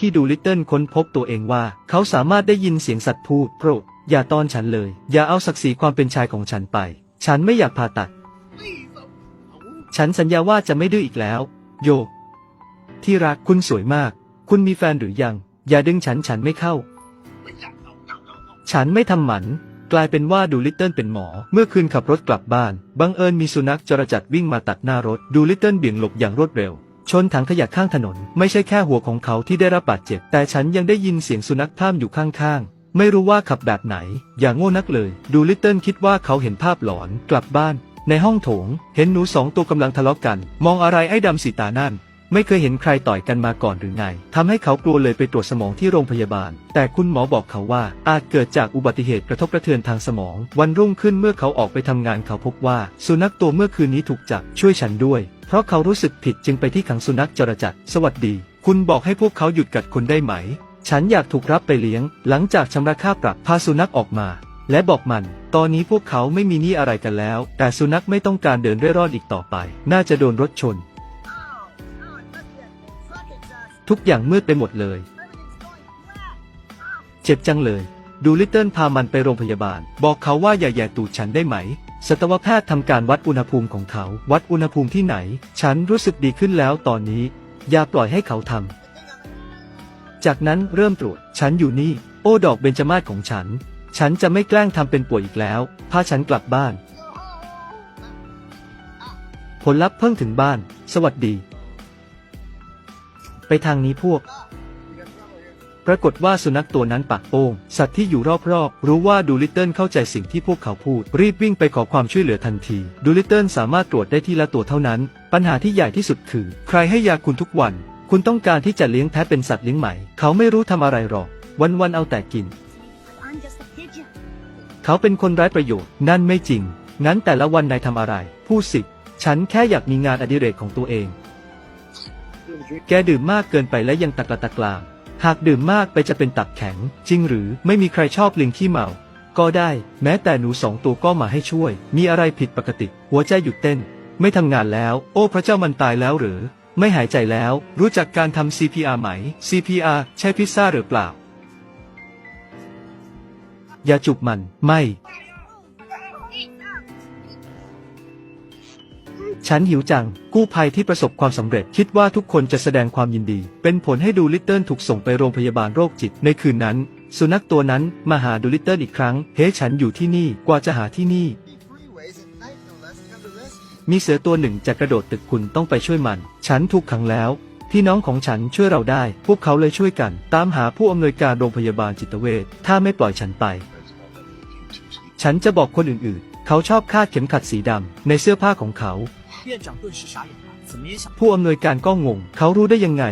ที่ดูลิตเติ้ลค้นพบตัวเองว่า เขาสามารถได้ยินเสียงสัตว์พูดโปรดอย่าต้อนฉันเลย อย่าเอาศักดิ์ศรีความเป็นชายของฉันไป ฉันไม่อยากผ่าตัด ฉันสัญญาว่าจะไม่ดื้ออีกแล้ว โย ที่รักคุณสวยมาก คุณมีแฟนหรือยัง อย่าดึงฉันฉันไม่เข้า ฉันไม่ทำหมัน กลายเป็นว่าดูลิตเติ้ลเป็นหมอ เมื่อคืนขับรถกลับบ้าน บังเอิญมีสุนัขจรจัดวิ่งมาตัดหน้ารถ ดูลิตเติ้ลเบี่ยงหลบอย่างรวดเร็ว ชนถังขยะข้างถนน ไม่ใช่แค่หัวของเขาที่ได้รับบาดเจ็บ แต่ฉันยังได้ยินเสียงสุนัขพร่ำอยู่ข้างๆ ไม่รู้ว่าขับแบบไหน อย่างโง่นักเลย ดูลิตเติ้ลคิดว่าเขาเห็นภาพหลอน กลับบ้าน ในห้องโถง เห็นหนูสองตัวกำลังทะเลาะกัน มองอะไรไอ้ดำสีตานั่น ไม่เคยเห็นใครต่อยกันมาก่อนหรือไงทำให้เขากลัวเลยไปตรวจสมองที่โรงพยาบาล แต่คุณหมอบอกเขาว่า อาจเกิดจากอุบัติเหตุกระทบกระเทือนทางสมอง วันรุ่งขึ้นเมื่อเขาออกไปทำงานเขาพบว่า สุนัขตัวเมื่อคืนนี้ถูกจับช่วยฉันด้วย เพราะเขารู้สึกผิดจึงไปที่ขังสุนัขจรจัด สวัสดี คุณบอกให้พวกเขาหยุดกัดคนได้ไหม ฉันอยากถูกรับไปเลี้ยง หลังจากชำระค่าปรับพาสุนัขออกมา และบอกมันตอนนี้พวกเขาไม่มีหนี้อะไรกันแล้ว แต่สุนัขไม่ต้องการเดินเร่ร่อนอีกต่อไป น่าจะโดนรถชน ทุกอย่างมืดไปหมดเลย เจ็บจังเลย ดูลิตเติ้ลพามันไปโรงพยาบาล บอกเขาว่าอย่าแย่ตูดฉันได้ไหมสัตวแพทย์ทำการวัดอุณหภูมิของเขา วัดอุณหภูมิที่ไหน ฉันรู้สึกดีขึ้นแล้วตอนนี้ อย่าปล่อยให้เขาทำ จากนั้นเริ่มตรวจ ฉันอยู่นี่ โอ้ดอกเบญจมาศของฉัน ฉันจะไม่แกล้งทำเป็นป่วยอีกแล้ว พาฉันกลับบ้าน ผลลัพธ์เพิ่งถึงบ้าน สวัสดี ไปทางนี้พวก ปรากฏว่าสุนัขตัวนั้นปากโป้ง สัตว์ที่อยู่รอบๆ รู้ว่าดูลิตเติ้ลเข้าใจสิ่งที่พวกเขาพูด รีบวิ่งไปขอความช่วยเหลือทันที ดูลิตเติ้ลสามารถตรวจได้ทีละตัวเท่านั้น ปัญหาที่ใหญ่ที่สุดคือ ใครให้ยาคุณทุกวัน คุณต้องการที่จะเลี้ยงแพะเป็นสัตว์เลี้ยงใหม่ เขาไม่รู้ทำอะไรหรอก วันๆเอาแต่กิน เขาเป็นคนไร้ประโยชน์ นั่นไม่จริง งั้นแต่ละวันนายทำอะไร พูดสิ ฉันแค่อยากมีงานอดิเรกของตัวเอง แกดื่มมากเกินไปและยังตะกละตะกลาหากดื่มมากไปจะเป็นตับแข็ง จริงหรือไม่มีใครชอบลิงขี้เมา ก็ได้ แม้แต่หนูสองตัวก็มาให้ช่วย มีอะไรผิดปกติ หัวใจหยุดเต้น ไม่ทำงานแล้ว โอ้พระเจ้ามันตายแล้วหรือ ไม่หายใจแล้ว รู้จักการทำ CPR ไหม CPR ใช่พิซซ่าหรือเปล่า อย่าจุบมัน ไม่ ฉันหิวจัง กู้ภัยที่ประสบความสำเร็จคิดว่าทุกคนจะแสดงความยินดี เป็นผลให้ดูลิตเติ้ลถูกส่งไปโรงพยาบาลโรคจิต ในคืนนั้น สุนัขตัวนั้นมาหาดูลิตเติ้ลอีกครั้ง เฮ้ฉันอยู่ที่นี่กว่าจะหาที่นี่ มีเสือตัวหนึ่งจะกระโดดตึกคุณต้องไปช่วยมัน ฉันถูกขังแล้วพี่น้องของฉันช่วยเราได้ พวกเขาเลยช่วยกัน ตามหาผู้อำนวยการโรงพยาบาลจิตเวชถ้าไม่ปล่อยฉันไป ฉันจะบอกคนอื่นๆ เขาชอบคาดเข็มขัดสีดำในเสื้อผ้าของเขา 院长顿时傻眼了，怎么也想 ผู้อำนวยการก็งง เขารู้ได้ยังไง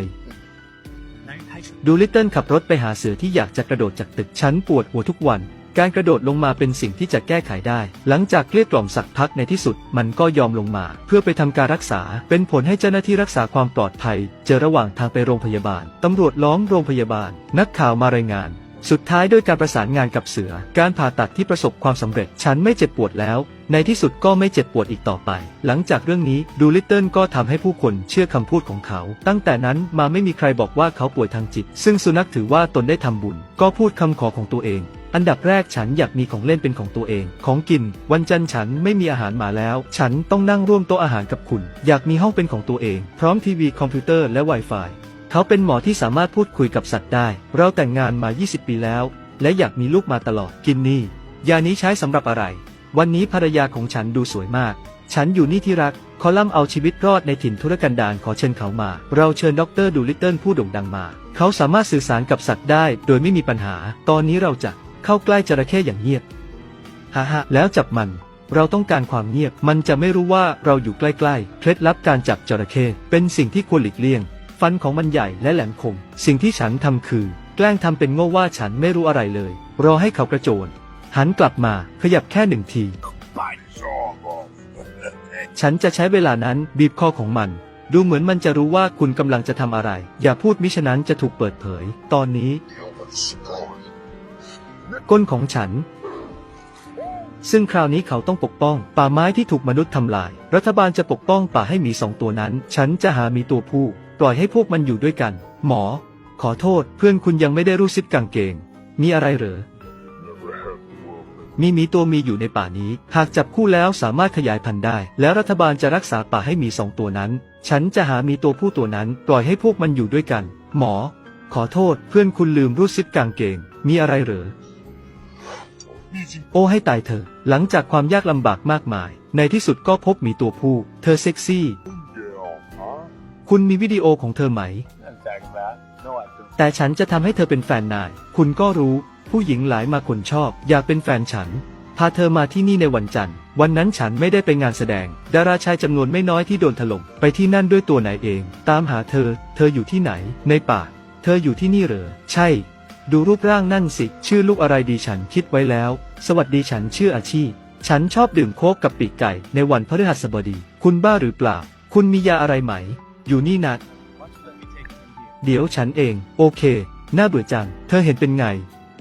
男人开车。 ดูลิตเติ้ลขับรถไปหาเสือที่อยากจะกระโดดจากตึก ฉันปวดหัวทุกวัน การกระโดดลงมาเป็นสิ่งที่จะแก้ไขได้ หลังจากเกลี้ยกล่อมสักพักในที่สุด มันก็ยอมลงมา เพื่อไปทำการรักษา เป็นผลให้เจ้าหน้าที่รักษาความปลอดภัย เจอระหว่างทางไปโรงพยาบาล ตำรวจล้อมโรงพยาบาล นักข่าวมารายงาน สุดท้ายด้วยการประสานงานกับเสือ การผ่าตัดที่ประสบความสำเร็จ ฉันไม่เจ็บปวดแล้ว ในที่สุดก็ไม่เจ็บปวดอีกต่อไป หลังจากเรื่องนี้ดูลิตเติ้ลก็ทำให้ผู้คนเชื่อคำพูดของเขา ตั้งแต่นั้นมาไม่มีใครบอกว่าเขาป่วยทางจิต ซึ่งสุนัขถือว่าตนได้ทำบุญ ก็พูดคำขอของตัวเองอันดับแรกฉันอยากมีของเล่นเป็นของตัวเอง ของกิน วันจันทร์ฉันไม่มีอาหารมาแล้ว ฉันต้องนั่งร่วมโต๊ะอาหารกับคุณ อยากมีห้องเป็นของตัวเอง พร้อมทีวีคอมพิวเตอร์และ Wi-Fi เขาเป็นหมอที่สามารถพูดคุยกับสัตว์ได้ เราแต่งงานมา 20 ปีแล้ว และอยากมีลูกมาตลอด กินนี่ ยานี้ใช้สำหรับอะไร วันนี้ภรรยาของฉันดูสวยมาก ฉันอยู่นี่ที่รัก คอลัมน์เอาชีวิตรอดในถิ่นทุรกันดารขอเชิญเขามา เราเชิญดรดูลิตเติ้ลผู้โด่งดังมา เขาสามารถสื่อสารกับสัตว์ได้ โดยไม่มีปัญหา ตอนนี้เราจะเข้าใกล้จระเข้อย่างเงียบฮ่าฮ่าแล้วจับมันเราต้องการความเงียบ มันจะไม่รู้ว่าเราอยู่ใกล้ๆ เคล็ดลับการจับจระเข้เป็นสิ่งที่ควรหลีกเลี่ยง ฟันของมันใหญ่และแหลมคม สิ่งที่ฉันทำคือ แกล้งทำเป็นโง่ว่าฉันไม่รู้อะไรเลย รอให้เขากระโจน หันกลับมาขยับแค่หนึ่งที Bite his arm off. ฉันจะใช้เวลานั้นบีบคอของมัน ดูเหมือนมันจะรู้ว่าคุณกำลังจะทำอะไร อย่าพูดมิฉะนั้นจะถูกเปิดเผย ตอนนี้ ก้นของฉันซึ่งคราวนี้เขาต้องปกป้อง ป่าไม้ที่ถูกมนุษย์ทำลาย รัฐบาลจะปกป้องป่าให้หมีสองตัวนั้น ฉันจะหาหมีตัวผู้ ปล่อยให้พวกมันอยู่ด้วยกัน หมอ ขอโทษเพื่อนคุณยังไม่ได้รู้ซิปกางเกง มีอะไรเหรอ มีหมีตัวมีอยู่ในป่านี้ หากจับคู่แล้วสามารถขยายพันธุ์ได้ แล้วรัฐบาลจะรักษาป่าให้มีสองตัวนั้น ฉันจะหามีตัวผู้ตัวนั้น ปล่อยให้พวกมันอยู่ด้วยกัน หมอ ขอโทษเพื่อนคุณลืมรูดซิปกางเกง มีอะไรเหรอ โอ้ให้ตายเถอะ หลังจากความยากลำบากมากมาย ในที่สุดก็พบหมีตัวผู้ เธอเซ็กซี่ คุณมีวิดีโอของเธอไหม No, I don't. แต่ฉันจะทำให้เธอเป็นแฟนนาย คุณก็รู้ ผู้หญิงหลายมาคนชอบ อยากเป็นแฟนฉัน พาเธอมาที่นี่ในวันจันทร์ วันนั้นฉันไม่ได้ไปงานแสดง ดาราชายจำนวนไม่น้อยที่โดนถล่ม ไปที่นั่นด้วยตัวนายเอง ตามหาเธอ เธออยู่ที่ไหน ในป่า เธออยู่ที่นี่เหรอ ใช่ ดูรูปร่างนั่นสิ ชื่อลูกอะไรดีฉันคิดไว้แล้ว สวัสดีฉันชื่ออาชีพฉันชอบดื่มโค้กกับปีกไก่ในวันพฤหัสบดี คุณบ้าหรือเปล่า คุณมียาอะไรไหม อยู่นี่นะเดี๋ยวฉันเอง โอเค น่าเบื่อจัง เธอเห็นเป็นไง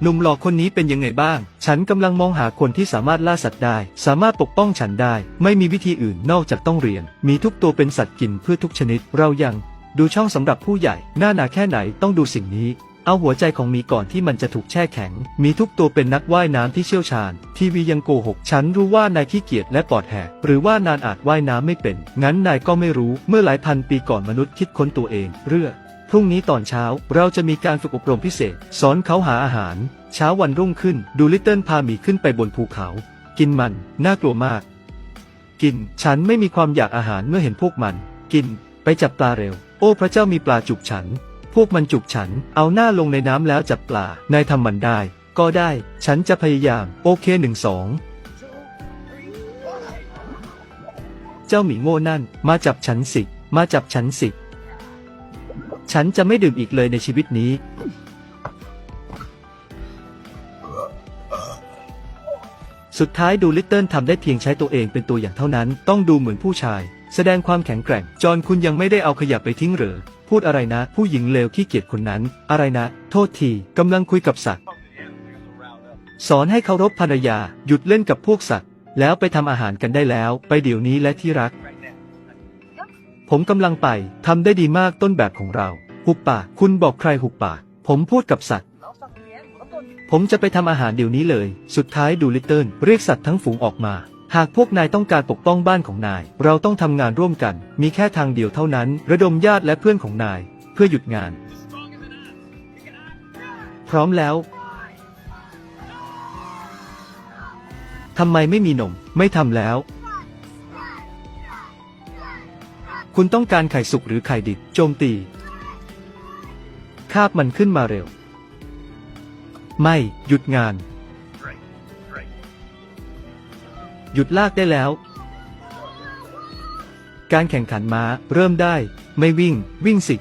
หนุ่มหล่อคนนี้เป็นยังไงบ้าง ฉันกำลังมองหาคนที่สามารถล่าสัตว์ได้ สามารถปกป้องฉันได้ ไม่มีวิธีอื่นนอกจากต้องเรียน มีทุกตัวเป็นสัตว์กินเพื่อทุกชนิด เรายัง ดูช่องสำหรับผู้ใหญ่ หน้าหนาแค่ไหนต้องดูสิ่งนี้ เอาหัวใจของมีก่อนที่มันจะถูกแช่แข็ง มีทุกตัวเป็นนักว่ายน้ำที่เชี่ยวชาญ ทีวียังโกหก ฉันรู้ว่านายขี้เกียจและปอดแหกหรือว่านานอาจว่ายน้ำไม่เป็น งั้นนายก็ไม่รู้ เมื่อหลายพันปีก่อนมนุษย์คิดค้นตัวเอง เรื่อพรุ่งนี้ตอนเช้า เราจะมีการฝึกอบรมพิเศษ สอนเขาหาอาหาร เช้าวันรุ่งขึ้น ดูลิตเติ้ลพาหมีขึ้นไปบนภูเขา กินมัน น่ากลัวมาก กิน ฉันไม่มีความอยากอาหารเมื่อเห็นพวกมัน กิน ไปจับปลาเร็ว โอ้พระเจ้ามีปลาจุกฉัน พวกมันจุกฉัน เอาหน้าลงในน้ำแล้วจับปลา นายทำมันได้ ก็ได้ ฉันจะพยายาม โอเคหนึ่งสอง เจ้าหมีโง่นั่น มาจับฉันสิ มาจับฉันสิ ฉันจะไม่ดื่มอีกเลยในชีวิตนี้ สุดท้ายดูลิตเติ้ลทำได้เพียงใช้ตัวเองเป็นตัวอย่างเท่านั้น ต้องดูเหมือนผู้ชาย แสดงความแข็งแกร่ง จอห์นคุณยังไม่ได้เอาขยะไปทิ้งเหรอพูดอะไรนะ ผู้หญิงเลวขี้เกียจคนนั้น อะไรนะ โทษทีกำลังคุยกับสัตว์สอนให้เคารพภรรยา หยุดเล่นกับพวกสัตว์ แล้วไปทำอาหารกันได้แล้ว ไปเดี๋ยวนี้และที่รัก ผมกำลังไปทำได้ดีมากต้นแบบของเรา หุบปากคุณบอกใครหุบปาก ผมพูดกับสัตว์ ผมจะไปทำอาหารเดี๋ยวนี้เลย สุดท้ายดูลิตเติ้ลเรียกสัตว์ทั้งฝูงออกมา หากพวกนายต้องการปกป้องบ้านของนาย เราต้องทำงานร่วมกัน มีแค่ทางเดียวเท่านั้น ระดมญาติและเพื่อนของนาย เพื่อหยุดงาน พร้อมแล้วทำไมไม่มีนม ไม่ทำแล้ว คุณต้องการไข่สุกหรือไข่ดิบ โจมตี คาบมันขึ้นมาเร็ว ไม่ หยุดงาน หยุดลากได้แล้ว การแข่งขันม้าเริ่มได้ ไม่วิ่ง วิ่งสิ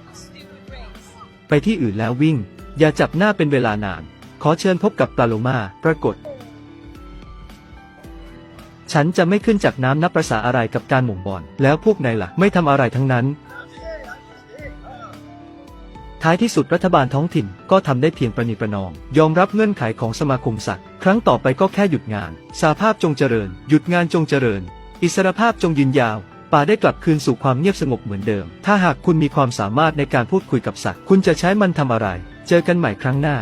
ไปที่อื่นแล้ววิ่ง อย่าจับหน้าเป็นเวลานาน ขอเชิญพบกับปลาโลมาปรากฏ ฉันจะไม่ขึ้นจากน้ำนับประษาอะไรกับการหม่งบอลแล้วพวกนายล่ะ ไม่ทำอะไรทั้งนั้น ท้ายที่สุดรัฐบาลท้องถิ่นก็ทำได้เพียงประนีประนอม ยอมรับเงื่อนไขของสมาคมสัตว์ ครั้งต่อไปก็แค่หยุดงาน สาภาพจงเจริญ หยุดงานจงเจริญ อิสรภาพจงยืนยาว ป่าได้กลับคืนสู่ความเงียบสงบเหมือนเดิม ถ้าหากคุณมีความสามารถในการพูดคุยกับสัตว์ คุณจะใช้มันทำอะไร เจอกันใหม่ครั้งหน้า